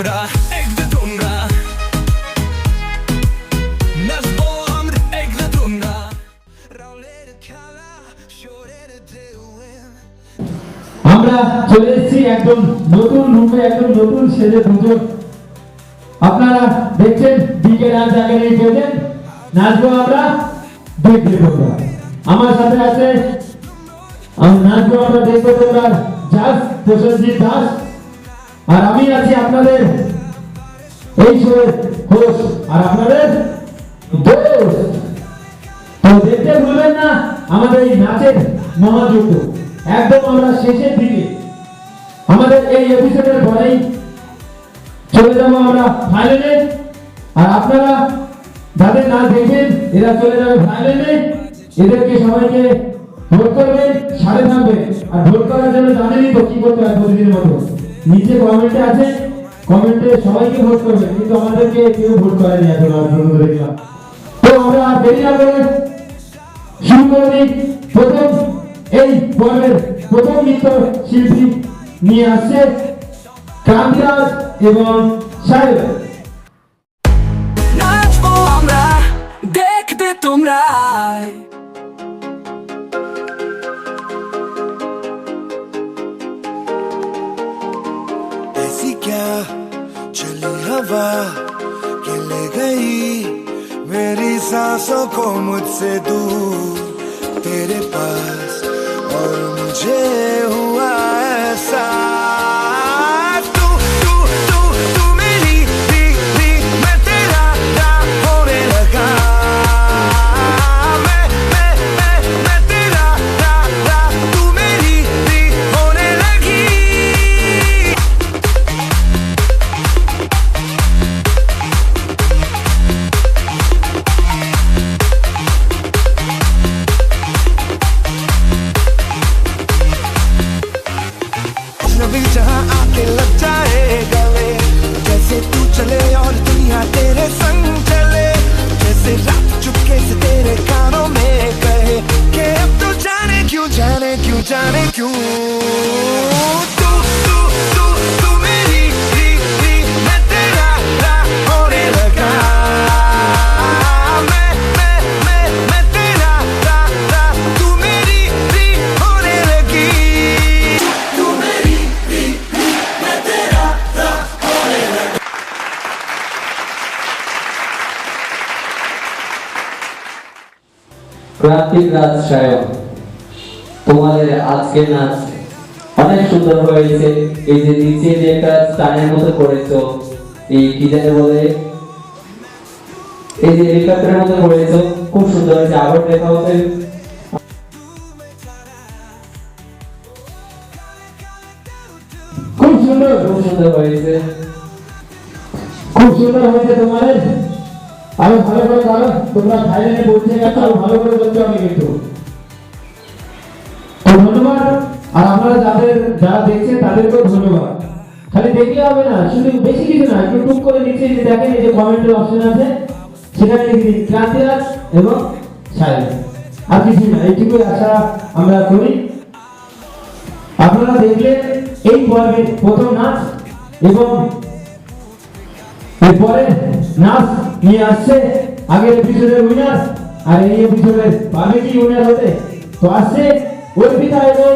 তোমরা একদে তোমরা নাচবো আমরা একদে তোমরা রওলের খেলা শোরের ঢেউয়ে আমরা চলে এসেছি একদম নতুন রূপে একদম নতুন সেজে দুজন আপনারা দেখছেন ডিকে ডান্স একাডেমি প্রেজেন্ট নাচবো আমরা দেখবে তোমরা আমার সাথে আছে নাচবো আমরা দেখব তোমরা জাস প্রসেনজিৎ দাস। আর আমি আছি আপনাদের এই হোস্ট আর আপনাদের দোস্ত তো দেখতে ভুলবেন না, আমাদের এই নাচের মহাযুদ্ধ। একদম আমরা শেষের দিকে। আমাদের এই এপিসোডের পরেই চলে যাব আমরা ফাইনালে আর আপনারা যাদের নাচ দেখবেন এরা চলে যাবে ফাইনালে এদেরকে সবাইকে ভোট করবেন, সাড়ে থাকবেন আর ভোট করার জন্য জানেনই তো কি করতে হয় প্রতিদিনের মতো। নিচে কমেন্টে আছে কমেন্টে সবাইকে ভোট করবেন কিন্তু আমাদেরকে কেউ ভোট করেনি এখন দেখলাম তো আমরা আর দেরি না করে শুরু করে দিই। প্রথম, এই পর্বের প্রথম নৃত্য শিল্পী নিয়ে আসছে কান্তিরাজ এবং সাহেব। তোমরা हवा कि ले गई। मेरी सांसों को मुझसे दूर, तेरे पास और मुझे हुआ ऐसा। প্রান্তিক রাজ সায়ক তোমাদের আজকের নাচ অনেক সুন্দর হয়েছে। এই যে নিচে যে একটা স্টানের মতো করেছ, এই কি জানে বলে, এই যে হেলিকপ্টারের মতো করেছ, খুব সুন্দর হয়েছে। আবার দেখা হচ্ছে খুব সুন্দর খুব সুন্দর হয়েছে। খুব সুন্দর হয়েছে তোমাদের। আরও ভালো করে করো তোমরা ফাইনালে পৌঁছে গেছো আরও ভালো করে করতে হবে কিন্তু। তো ধন্যবাদ, আর আপনারা যাদের, যারা দেখছেন তাদেরকেও ধন্যবাদ। খালি দেখলে হবে না, শুধু বেশি কিছু না একটু টুক করে নিচে যে দেখেন এই যে কমেন্টের অপশন আছে, সেখানে লিখে দিন, ক্রান্তিরাজ এবং সাহেব আর কিছু না, এইটুকুই আশা আমরা করি। আপনারা দেখলেন এই পর্বের প্রথম নাচ এবং এরপরে নাচ নিয়ে আসছে আগের এপিসোডের উইনার আর এই এপিসোডের পাবে কি উইনার হতে তো আসছে অর্পিতা এবং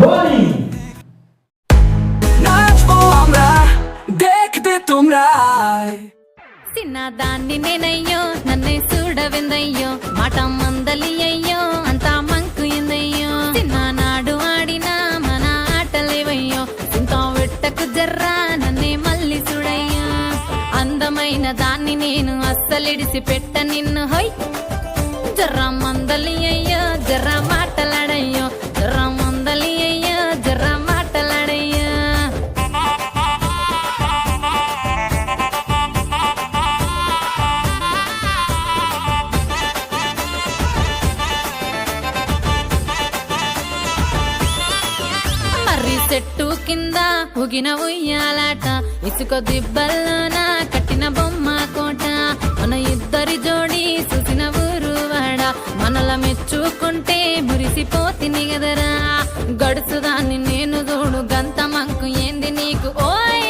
বনি নাচবো আমরা দেখবে তোমরা சின்ன தாண்டி நினையோ நன்னை சூடவிந்தையோ மாட்டம் மந்தலியையோ నేను అస్సలిడిసి పెట్ట నిన్ను హొయ్ జర్ర మందలి అయ్యా జర్ర మాటలాడయ్యో. జర్ర మందలి అయ్యా జర్ర మాటలాడయ్యా. మర్రి చెట్టు కింద ఉగిన ఉయ్యాలాట ఇసుక దిబ్బల్లోనా ఎవరి జోడి చూసిన ఊరువాడ మనల మెచ్చుకుంటే మురిసిపోతిని గడుచు దాన్ని నేను చూడు గంత మంకు ఏంది నీకు? ఓయ్!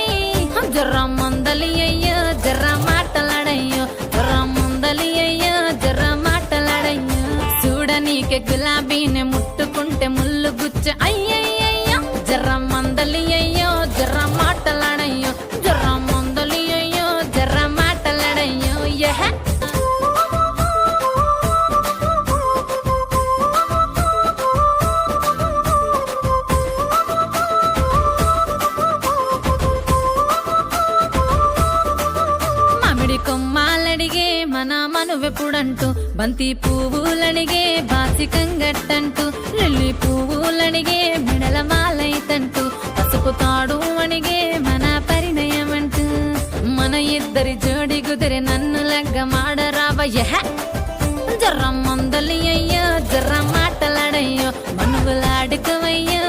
జర్ర మందలి అయ్యో జర్ర మాటలాడయ్యో. జర్ర ముందలి అయ్యో జర్ర మాటలాడయ్యో. చూడ నీకే గులాబీనే మన మనువెప్పుడంటూ బంతి పువ్వులడిగే బాసికంగట్టంటూ లిల్లీ పువ్వులనిగే మిడల మాలైతంటూ పసుపు తాడు అణిగే మన పరిణయమంటూ. మన ఇద్దరి జోడి కుదిరి నన్ను లెగ్గ మాడరావయ్య జర్ర మందలి అయ్యో జర్ర మాటలాడయ్యో మనువులాడుకోవయ్యో.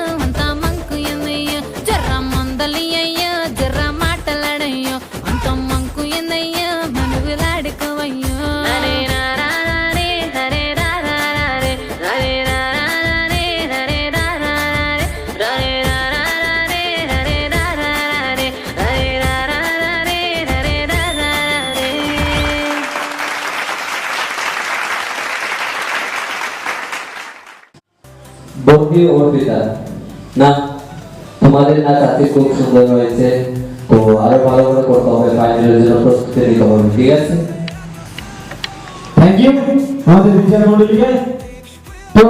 বন্ধু অর্পিতা না, তোমাদের নাচ আজকে খুব সুন্দর হয়েছে। তো আরও ভালো করে করতে হবে ফাইনালের জন্য প্রস্তুতি নিতে হবে, ঠিক আছে? থ্যাংক ইউ আমাদের বিচার মন্ডলীকে। তো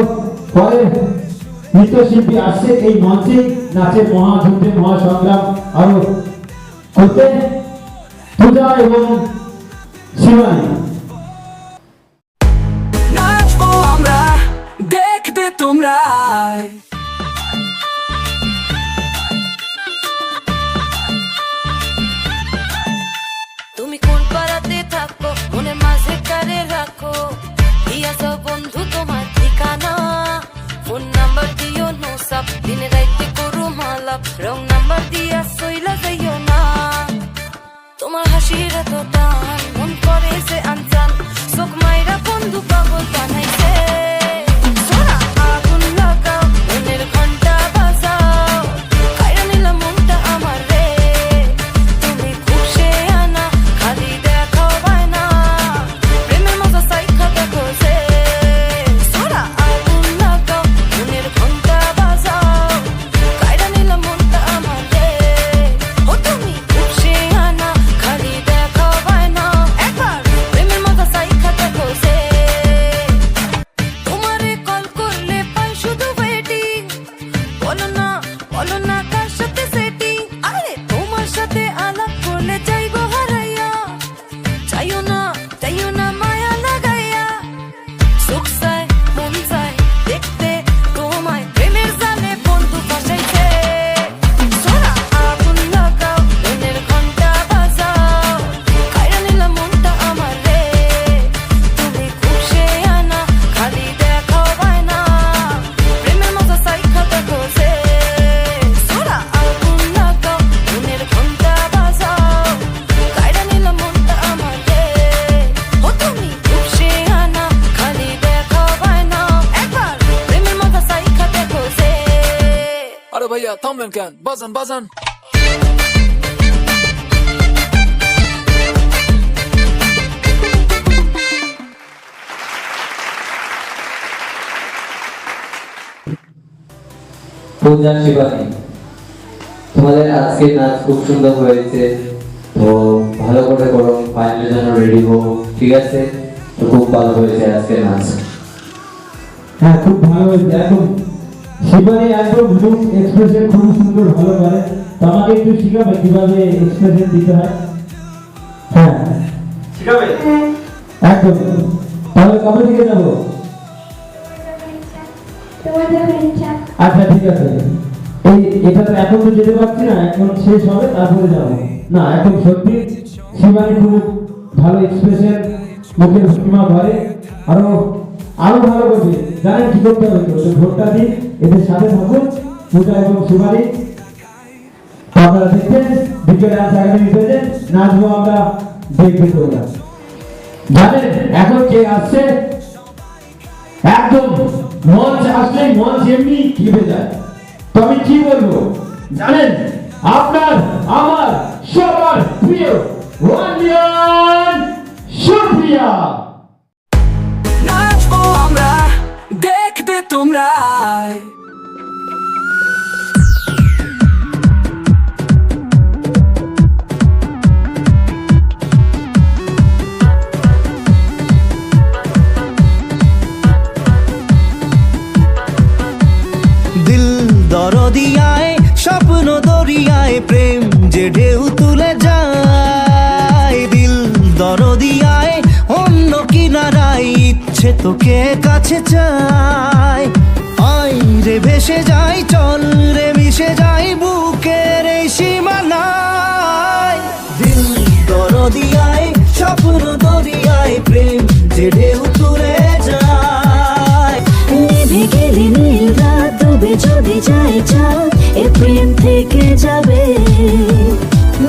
পরে নৃত্যশিল্পী আসছে এই মঞ্চে নাচের মহাযুদ্ধে মহাসংগ্রাম আরও করতে। পূজা এবং শিবানী। তোমরা তুমি কোন পাড়াতে থাকো মনের মাঝে কারে রাখো? দিয়া বন্ধু, তোমার ঠিকানা। ফোন নাম্বার দিও নো সাপ দিনে রাইতে করু মালাপ রং নাম্বার দিয়া সইলা যাইও না। তোমার হাসির এত টান মন করে সে আনচান। চোখ মাইরা বন্ধু পাগল বানাইছে থামলেন কেন বাজান বাজান পূজা শিবানী তোমাদের আজকে নাচ খুব সুন্দর হয়েছে। তো ভালো করে করো ফাইনালের জন্য রেডি হো ঠিক আছে? তো খুব ভালো হয়েছে আজকে নাচ। হ্যাঁ খুব ভালো হয়েছে। একদম শিবানী একদম লুক এক্সপ্রেশন খুব সুন্দর ভালো করে তো আমাকে একটু শিখাবে কীভাবে এক্সপ্রেশন দিতে হয়? হ্যাঁ। শিখাবে? একদম। তাহলে কবে থেকে যাব? আচ্ছা ঠিক আছে। এই এটা তো এখন তো যেতে পারছি না এখন শেষ হবে তারপরে যাব। না এখন সত্যি শিবানী খুব ভালো এক্সপ্রেশন মুখের ভঙ্গিমা ধরে আরও আরও ভালো করবে। জানেন কি করতে হবে? তো ভোটটা দিন, এদের সাথে থাকুন, পূজা এবং তো আপনারা দেখছেন বিকেলে আজ আগামী পেজে নাচবো আমরা দেখবে তোমরা জানেন, এখন কে আসছে? একদম মঞ্চ আসলে মঞ্চ এমনি কেঁপে যায়। তো আমি কি বলব? জানেন, আপনার, আমার, সবার প্রিয়, ওয়ান সুপ্রিয়া। তোমরা দিল দরদিয়ায় স্বপ্ন দরিয়ায় প্রেম যে ঢেউ তুলে যায়। দিল দরদিয়ায় অন্য কিনারায় ইচ্ছে তোকে কাছে চাই আই রে, ভেসে যাই, চল রে, মিশে যাই বুকের এই সীমানায়। দিল দরদিয়ায় স্বপ্ন দরিয়ায় প্রেম যে ঢেউ তুলে যায়। নিভে গেলে নীল রাত ডুবে যদি যায় চাঁদ, এ প্রেম থেকে যাবে।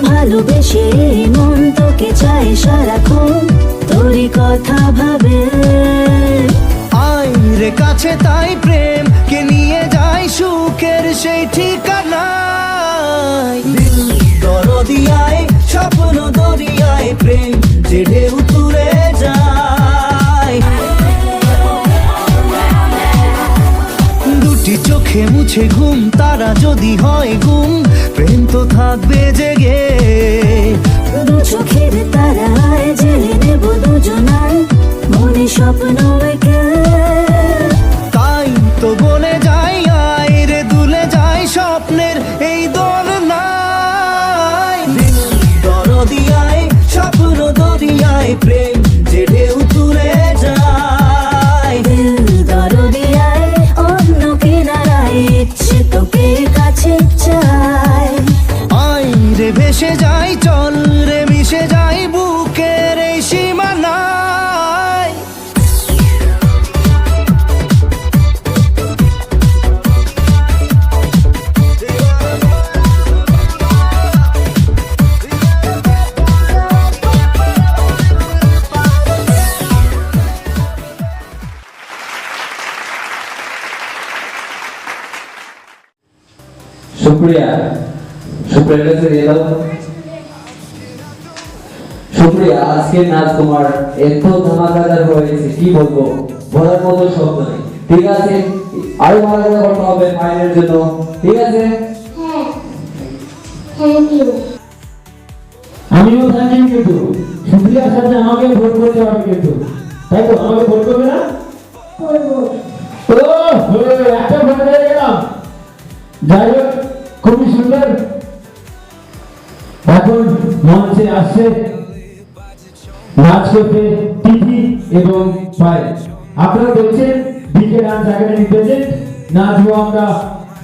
ভালোবেসে মন তোকে চাই সারাক্ষণ, তোরই কথা ভাবে। আই রে কাছে তাই প্রেম, কে নিয়ে যায় সুখের সেই ঠিকানায়। দিল দরদিয়ায়, স্বপ্ন দরিয়ায় প্রেম যে ঢেউ তুলে যায়। দুটি চোখে মুছে ঘুম, তারা যদি হয় গুম, প্রেম তো থাকবে জেগে। দু চোখের তারায় জেলে নেব দুজনায়, মনে স্বপ্ন এঁকে দরিয়ায় সুপ্রিয়া সুপ্রিয়ার কাছে দিয়ে দাও। সুপ্রিয়া আজকে নাচ তোমার এত ধামাকাদার হয়েছে কি বলব? বলার মতো শব্দ নেই। ঠিক আছে? আরও ভালো করে করতে হবে ফাইনালের জন্য। ঠিক আছে? আমিও থাকি কিন্তু সুপ্রিয়ার সাথে আমাকে ভোট করতে হবে কিন্তু। তাই তো আমাকে ভোট করবে না? ও একটা ভোট হয়ে গেলাম। যাই হোক খুবই সুন্দর। এখন মঞ্চে আসছে নাচ করতে তিথি এবং পায়েল আপনারা দেখছেন বিকে ডান্স একাডেমি প্রেজেন্ট নাচবো আমরা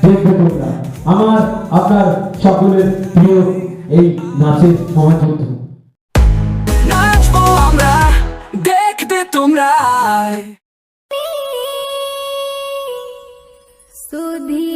দেখব তোমরা। আমার আপনার সকলের প্রিয় এই নাচের মহাযুদ্ধ নাচবো আমরা তোমরা সুধিনারিয়ারেলো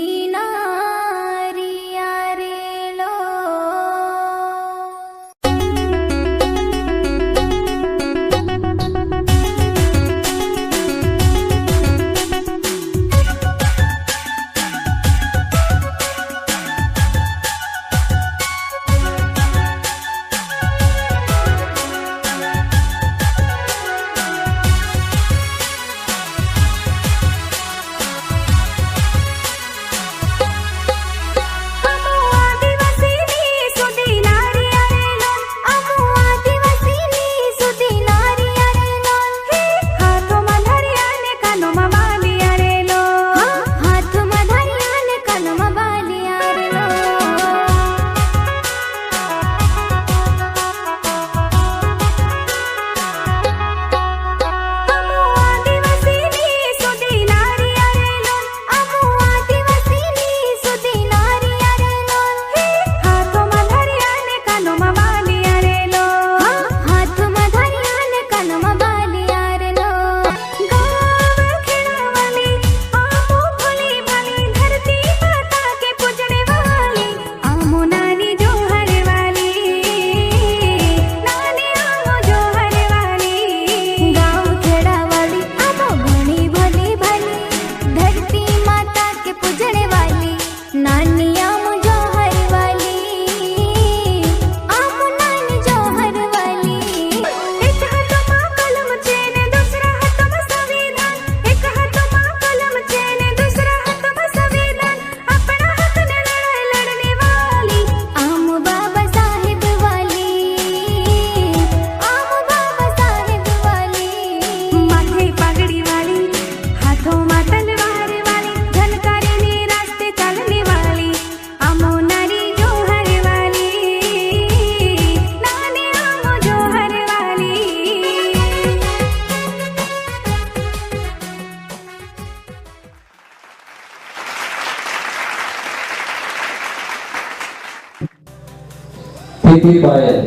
প্রীতি পায়েল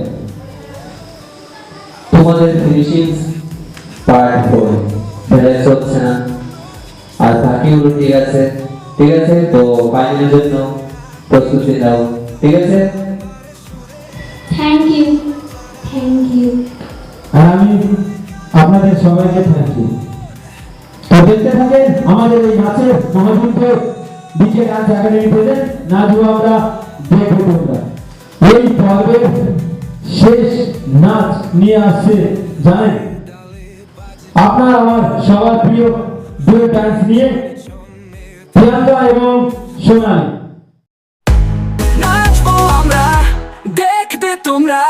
তোমাদের ফিনিশিং পার্ট ফোর ব্যালেন্স হচ্ছে না আর বাকিগুলো ঠিক আছে। ঠিক আছে? তো ফাইনালের জন্য প্রস্তুতি নাও। ঠিক আছে? থ্যাংক ইউ থ্যাংক ইউ আর আমি আপনাদের সবাইকে থ্যাংক ইউ তো দেখতে থাকেন আমাদের এই নাচের মহাযুদ্ধ বিকে ডান্স একাডেমি প্রেজেন্ট নাচবো আমরা দেখব তোমরা। এই পর্বের শেষ নাচ নিয়ে আসছে জানেন? আপনার আমার সবার প্রিয় দুই ডান্স নিয়ে প্রিয়াঙ্কা এবং সোনালি। নাচবো আমরা, দেখবে তোমরা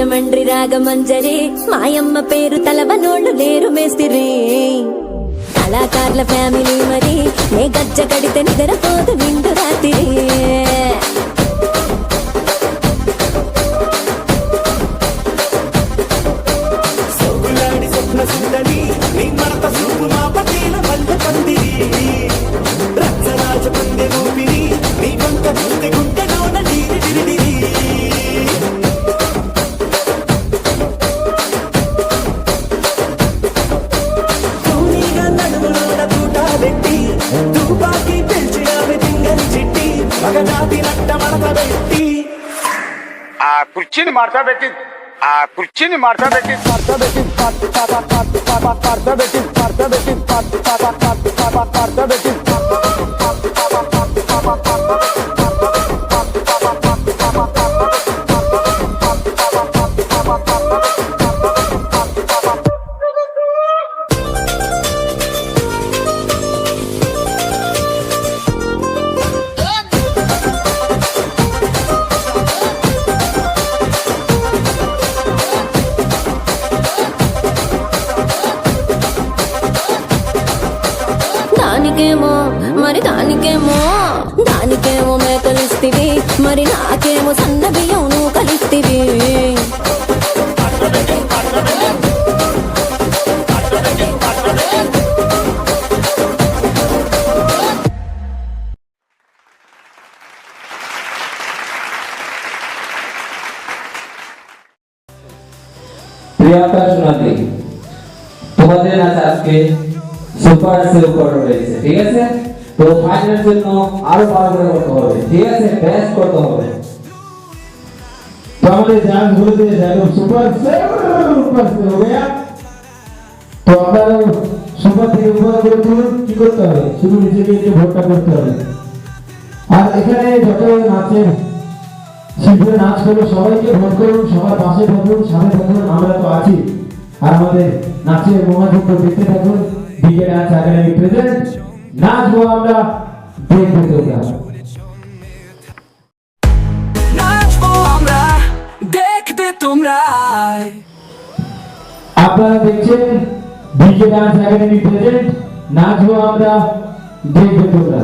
రాజమండ్రి రాగమంజరి మాయమ్మ పేరు తలవనోళ్ళు లేరు మేస్తిరి. కళాకారుల ఫ్యామిలీ మరి నే గజ్జ కడితే నిద్రపోదు నిండు రాత్రి. కుర్చీని మార్చబెట్టి ఆ కుర్చీని మార్చబెట్టి మార్చబెట్టి మార్చబెట్టి మార్చబెట్టి మార్చబెట్టి మార్చబెట్టి మార్చబెట్టి మరి నాకేమో సన్న బియ్యం నువ్వు కలిస్తివి প্রিয়াঙ্কা সোনালি তোমাদের নাচ আজকে সুপার সুপার হয়েছে ঠিক আছে তো ফাইনালের জন্য আরো ভালো করে করতে হবে ঠিক আছে বেস্ট করতে হবে तो हमारे जान बोलते हैं सुपर से ऊपर से हो गया তো আপনারা সুপার থেকে উপরে করে তুলুন কি করতে হবে শুধু নিজেকে একটু ভোটটা করতে হবে আর এখানে যত নাচের শিল্পীরা নাচ করবে সবাইকে ভোট করুন সবার পাশে থাকুন সামনে থাকুন আমরা তো আছি আর আমাদের নাচের মহাযুদ্ধ দেখতে থাকুন দিকে নাচ একাডেমি প্রেজেন্ট নাচবো আমরা দেখবে তোমরা তোমরা আপনারা দেখছেন বিকে ডান্স একাডেমি প্রেজেন্ট। নাচবো আমরা দেখবে তোমরা।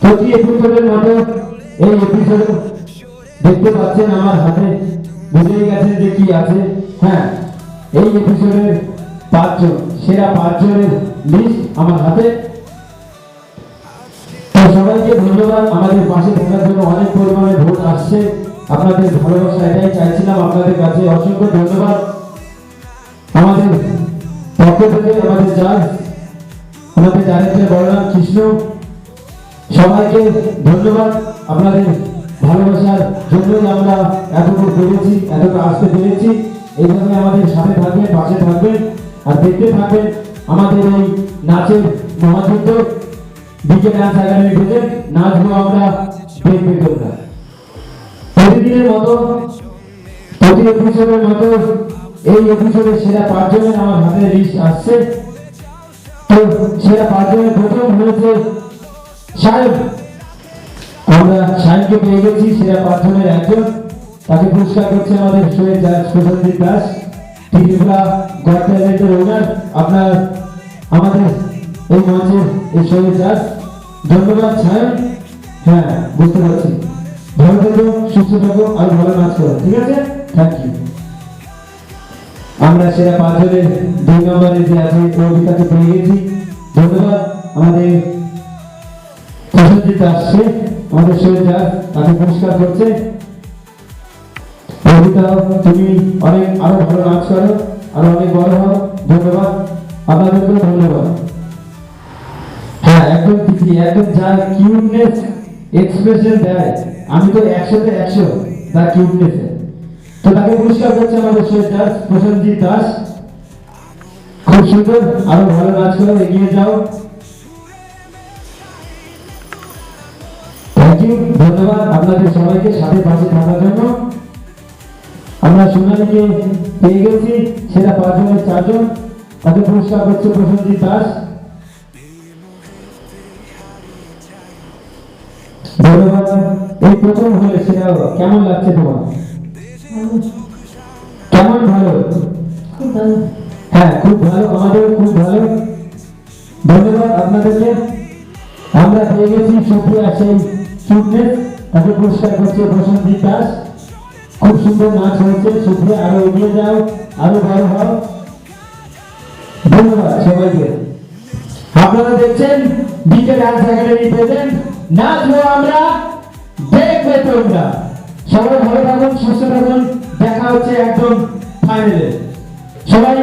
প্রতি এপিসোডের মতো এই এপিসোড দেখতে পাচ্ছেন আমার হাতে বুঝেই গেছেন যে কি আছে। হ্যাঁ এই এপিসোডের পাঁচজন, সেরা পাঁচজনের লিস্ট আমার হাতে। সবাইকে ধন্যবাদ। আমাদের পাশে থাকার জন্য অনেক পরিমাণে ভোট আসছে। আপনাদের ভালোবাসা, এটাই চাইছিলাম আপনাদের কাছে। অসংখ্য ধন্যবাদ। আমাদের পক্ষ থেকে, আমাদের জাজ আমাদের ডাইরেক্টর বলরাম, কৃষ্ণ, সবাইকে ধন্যবাদ। আপনাদের ভালোবাসার জন্যই আমরা এতটুকু পেরেছি এতটা আসতে পেরেছি এইভাবে আমাদের সাথে থাকবেন, পাশে থাকবেন আর দেখতে থাকবেন আমাদের এই নাচের মহাযুদ্ধ বিকে ডান্স একাডেমি থেকে নাচবো আমরা, দেখবে তোমরা। প্রতিদিনের মতো, প্রতি এপিসোডের মতো এই এপিসোডের সেরা পাঁচজনের আমার হাতে লিস্ট আসছে। তো সেরা পাঁচজনের প্রথম হয়েছে সাহেব আমরা সাহেবকে পেয়ে গেছি, সেরা পাঁচজনের একজন। তাকে পুরস্কার করছে আমাদের শোয়ের জাজ দাস। ত্রিপুরা গড ওনার আপনার, আমাদের এই মঞ্চের এই শোয়ের জাজ ধন্যবাদ সাহেব হ্যাঁ বুঝতে পারছি। ভালো থাকো, সুস্থ থাকো আর ভালো নাচ করো, ঠিক আছে? থ্যাংক ইউ আমরা সেরা পাঁচজনের দুই নম্বরে যে আছে কবিতাকে পেয়ে গেছি ধন্যবাদ। আমাদের প্রসেনজিৎ আসছে, আমাদের শরীর তাকে পুরস্কার করছে। কবিতা তুমি অনেক আরও ভালো নাচ করো, আরও অনেক বড় হও। ধন্যবাদ। আপনাদেরকেও ধন্যবাদ। হ্যাঁ একদম ঠিকই, একদম যা কিউটনেস এক্সপ্রেশন দেয়। আমি তো একশোতে একশো তার কিউটনেস তো তাকে পুরস্কার করছে আমাদের সৈয়দ প্রসেনজিৎ দাস। খুব সুন্দর, আরও ভালো নাচ করো, এগিয়ে যাও। ধন্যবাদ আপনাদের সবাইকে সাথে পাশে থাকার জন্য। আমরা সোনালীকে পেয়ে গেছি, সেটা পাঁচজনের চারজন। তাকে পুরস্কার করছে প্রসেনজিৎ দাস। ধন্যবাদ। এই প্রথম হলে সেটা কেমন লাগছে তোমার? কেমন ভালো? হ্যাঁ খুব ভালো আমাদের খুব ভালো। ধন্যবাদ আপনাদেরকে। আমরা পেয়ে গেছি সুপ্রিয়া সেই সুটনেস তাকে পুরস্কার করছে প্রসেনজিৎ দাস। খুব সুন্দর নাচ হয়েছে। সুপ্রিয়া, আরও এগিয়ে যাও, আরও বড় হও। ধন্যবাদ সবাইকে। আপনারা দেখছেন ডিজে ডান্স একাডেমি প্রেজেন্ট নাচবো আমরা দেখবে তোমরা সবাই ভালো থাকুন সুস্থ থাকুন। দেখা হচ্ছে একদম ফাইনালে সবাই